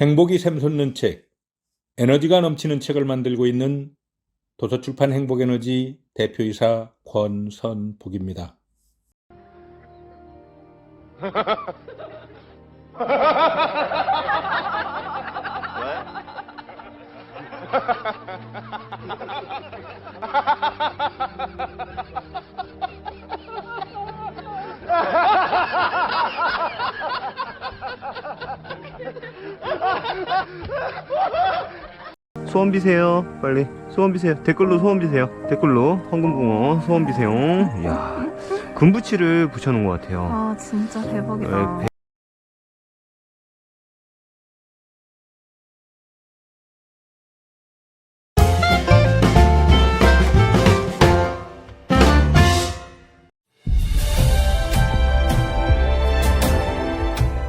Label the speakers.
Speaker 1: 행복이 샘솟는 책, 에너지가 넘치는 책을 만들고 있는 도서출판 행복에너지 대표이사 권선복입니다.
Speaker 2: 소원 비세요 빨리. 소원 비세요. 댓글로 소원 비세요. 댓글로 황금붕어 소원 비세요. 이야 금붙이를 붙여놓은 것 같아요.
Speaker 3: 아 진짜 대박이다.
Speaker 2: 네,